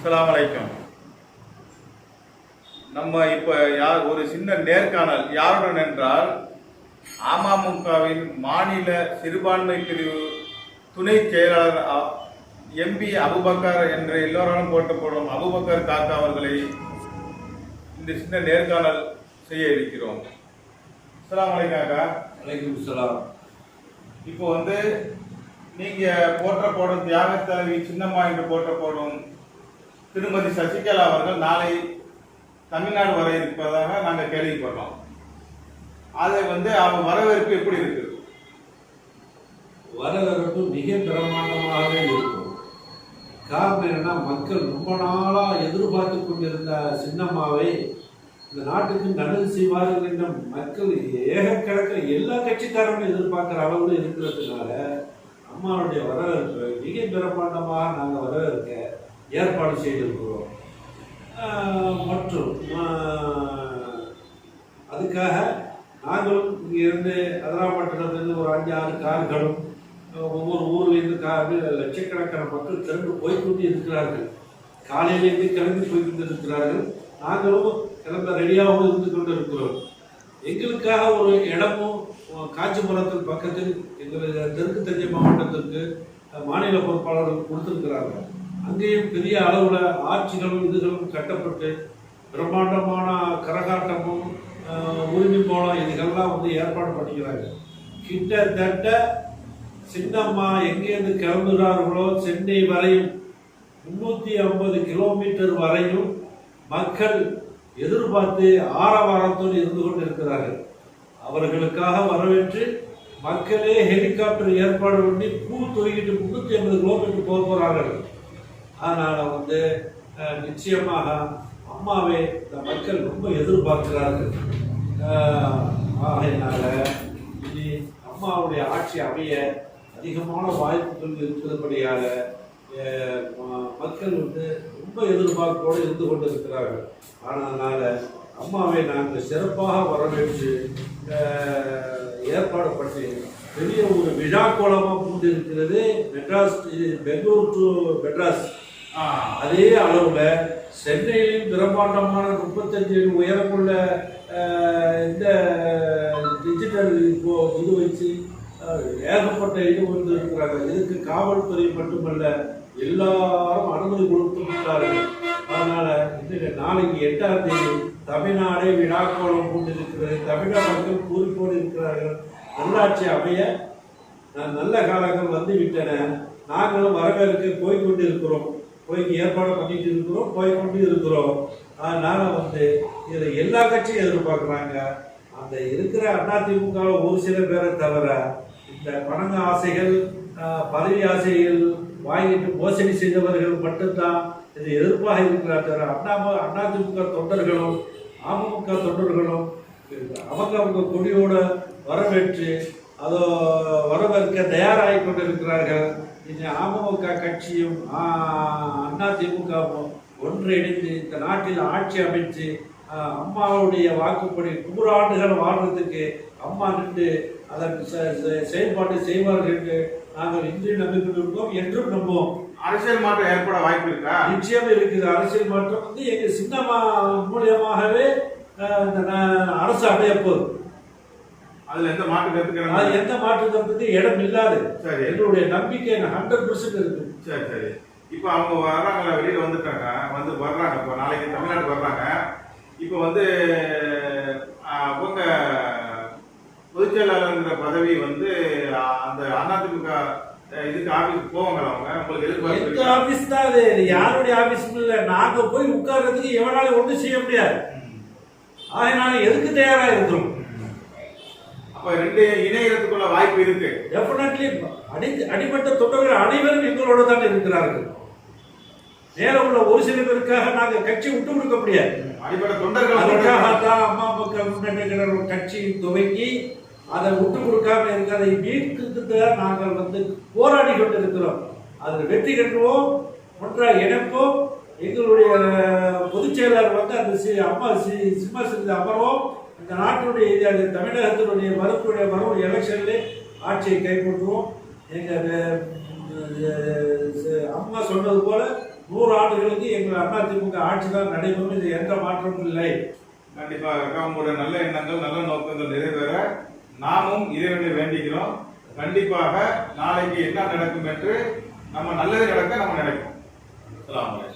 அலாமலைக்கம் நம்ம இப்போ யார் ஒரு சின்ன நேர்காணல். யாருடன் என்றால் அமமுகவின் மாநில சிறுபான்மை பிரிவு துணை செயலாளர் எம்பி அபுபக்கர் என்று எல்லோராலும் போட்டப்படும் அபுபக்கர் காக்கா அவர்களை இந்த சின்ன நேர்காணல் செய்ய இருக்கிறோம். அஸ்ஸலாமு அலைக்கும் காக்கா வலைக்கும் சலாம் இப்போ வந்து நீங்க போற்றப்படும் தியாக தலைவி சின்னம்மா என்று போற்றப்படும் திருமதி சசிகலா அவர்கள் நாளை தமிழ்நாடு வர இருப்பதாக நாங்கள் கேள்விப்படுறோம் அதை வந்து அவங்க வரவேற்பு எப்படி இருக்கு வரவேற்பு மிக பிரமாண்டமாகவே இருக்கும். காரணம் என்னன்னா மக்கள் ரொம்ப நாளாக எதிர்பார்த்து கொண்டிருந்த சின்னம்மாவை இந்த நாட்டுக்கு நல்லது செய்வார்கள் என்ற மக்கள் ஏகக்கணக்கில் எல்லா கட்சிக்காரங்களும் எதிர்பார்க்குற அளவில் இருக்கிறதுனால அம்மாவுடைய வரவேற்பு மிக பிரமாண்டமாக நாங்கள் வரவேற்க ஏற்பாடு செய்திருக்கிறோம். மற்றும் அதுக்காக நாங்களும் இங்கிருந்து அதிராமட்டத்திலிருந்து ஒரு அஞ்சு ஆறு கார்களும் லட்சக்கணக்கான மக்கள் திறந்து போய் கொண்டு இருக்கிறார்கள் காலையிலேருந்து கிளம்பி போய்கொண்டு இருக்கிறார்கள். நாங்களும் கிளம்ப ரெடியாகவும் இருந்து கொண்டு இருக்கிறோம் எங்களுக்காக ஒரு இடமும் காஞ்சிபுரத்தின் பக்கத்தில் எங்களுடைய தெற்கு தஞ்சை மாவட்டத்திற்கு மாநில பொறுப்பாளர்கள் கொடுத்திருக்கிறார்கள் அங்கேயும் பெரிய அளவில் ஆட்சிகளும் இதுகளும் கட்டப்பட்டு பிரம்மாண்டமான கரகாட்டமும் உரிமை போலம் இதுகள்லாம் வந்து ஏற்பாடு பண்ணிக்கிறாங்க. கிட்டத்தட்ட சின்னம்மா எங்கேருந்து கிளம்புகிறார்களோ சென்னை வரையும் முன்னூற்றி ஐம்பது கிலோமீட்டர் வரையும் மக்கள் எதிர்பார்த்து ஆரவாரத்தோடு இருந்து கொண்டிருக்கிறார்கள். அவர்களுக்காக வரவேற்று மக்களே ஹெலிகாப்டர் ஏற்பாடு பண்ணி பூ தூக்கிட்டு முன்னூற்றி ஐம்பது கிலோமீட்டர் போக போகிறார்கள் அதனால் வந்து நிச்சயமாக அம்மாவே இந்த மக்கள் ரொம்ப எதிர்பார்க்கிறார்கள். ஆகையினால இனி அம்மாவுடைய ஆட்சி அமைய அதிகமான வாய்ப்புகள் ம- மக்கள் வந்து ரொம்ப எதிர்பார்ப்போடு இருந்து கொண்டு இருக்கிறார்கள் அதனால அம்மாவை நாங்கள் சிறப்பாக வரவேற்று ஏற்பாடு பண்ணி பெரிய ஒரு விழா கோலமாக பூண்டு இருக்கிறது மெட்ராஸ் பெங்களூர் டு மெட்ராஸ். அதே அளவுல சென்னையிலும் பிரம்மாண்டமான முப்பத்தஞ்சு உயரமுள்ள இந்த டிஜிட்டல் இப்போ இது வச்சு ஏகப்பட்ட இது வந்து இருக்கிறாங்க. இதுக்கு காவல்துறை மட்டுமல்ல எல்லாரும் அனுமதி கொடுத்து விட்டார்கள். அதனால நாளைக்கு எட்டாம் தேதி தமிழ்நாடே விழாக்கோலம் கொண்டிருக்கிறது தமிழக மக்கள் கூறிக்கோடு இருக்கிறார்கள். நல்லாட்சி அமைய நல்ல காலங்கள் வந்து விட்டன நாங்களும் வரவேற்க போய்கொண்டு இருக்கிறோம். போய்க்கு ஏற்பாடு பண்ணிட்டு இருக்கிறோம் போய்கொண்டு இருக்கிறோம். அதனால வந்து இதில் எல்லா கட்சியும் எதிர்பார்க்குறாங்க. அந்த இருக்கிற அதிமுக ஒரு சில பேரை தவிர இந்த பணங்க ஆசைகள் பதவி ஆசைகள் வாங்கிட்டு மோசடி செய்தவர்கள் மட்டும்தான் இது எதிர்ப்பாக இருக்கிறார் தவிர அண்ணா அதிமுக தொண்டர்களும் அமமுக தொண்டர்களும் அவங்க அவங்க கொடியோட வரவேற்று அதோ வரவேற்க தயாராகி கொண்டிருக்கிறார்கள். இந்த அமமுக கட்சியும் அண்ணா திமுகவும் ஒன்றிணைந்து இந்த நாட்டில் ஆட்சி அமைச்சு அம்மாவுடைய வாக்குப்படி நூறாண்டுகள் வாழ்றதுக்கு அம்மா நின்று செ- செயல்பாட்டை செய்வார்கள் என்று நாங்கள் இன்று நம்பிக்கொண்டிருக்கோம் என்றும் நம்புவோம். அரசியல் மாற்றம் ஏற்பட வாய்ப்பு இருக்கா? நிச்சயம் இருக்குது. அரசியல் மாற்றம் வந்து எங்க சின்னம்மா மூலியமாகவே அரசு அமைய போகுது. அதுல எந்த மாற்று அது எந்த மாற்றத்திற்கு இடம் இல்லாது. சரி. எங்களுடைய நம்பிக்கை ஹண்ட்ரட் பர்சன்ட் இருக்கு. சரி சரி. இப்போ அவங்க வர்றாங்க வெளியில வந்துட்டாங்க. வந்து வர்றாங்க. இப்போ நாளைக்கு தமிழ்நாடு வர்றாங்க. இப்போ வந்து ஆஹ், அவங்க பொதுச் செயலாளர்ங்கிற பதவி வந்து அந்த அதிமுக இதுக்கு ஆபீஸ்க்கு போவாங்களா அவங்க? உங்களுக்கு எதிர்பார்ப்பு? ஆபீஸ் தான் அது. யாருடைய ஆபீஸ் இல்ல நாங்க போய் உட்கார்றதுக்கு எவனால ஒண்ணும் செய்ய முடியாது. ஆகையினால எதுக்கு தயாரா இருக்கிறோம்? அப்ப ரெண்டு இணையறதுக்குள்ள வாய்ப்பு இருக்கு. டெஃபினெட்லி அடி அடிமட்ட தொண்டர்கள் அனைவரும் எங்களோட தான் இருக்கிறார்கள். நேரம் உள்ள ஒரு சில பேருக்காக நாங்க கட்சி விட்டு கொடுக்க முடியாது. அடிப்படை தொண்டர்கள் அதுக்காகத்தான் அம்மா மக்கள் முன்னேற்ற கட்சி துவங்கி அதை விட்டு கொடுக்காம இருக்க அதை மீட்கிறதுக்கு நாங்கள் வந்து போராடி கொண்டிருக்கிறோம். அதில் வெற்றி கட்டுவோம் ஒன்றாக இணைப்போம். எங்களுடைய பொதுச் செயலாளர் வந்து அந்த சி- அம்மா சி சிம்மசிறந்த அமர்வோம். இந்த நாட்டினுடைய இது அது தமிழகத்தினுடைய வரக்கூடிய வரும் எலெக்ஷன்லே ஆட்சியை கைப்பற்றுவோம். எங்கள் அம்மா சொன்னது போல நூறு ஆண்டுகளுக்கு எங்கள் அதிமுக ஆட்சி தான் நடைபெறும். இது எந்த மாற்றமும் இல்லை. கண்டிப்பாக அக்கா உங்களுடைய நல்ல எண்ணங்கள் நல்ல நோக்கங்கள் நிறைவேற. இறைவனை வேண்டிக்கிறோம். கண்டிப்பாக நாளைக்கு என்ன நடக்கும் என்று நம்ம நல்லது நடக்க நம்ம நினைப்போம். அஸ்ஸலாமு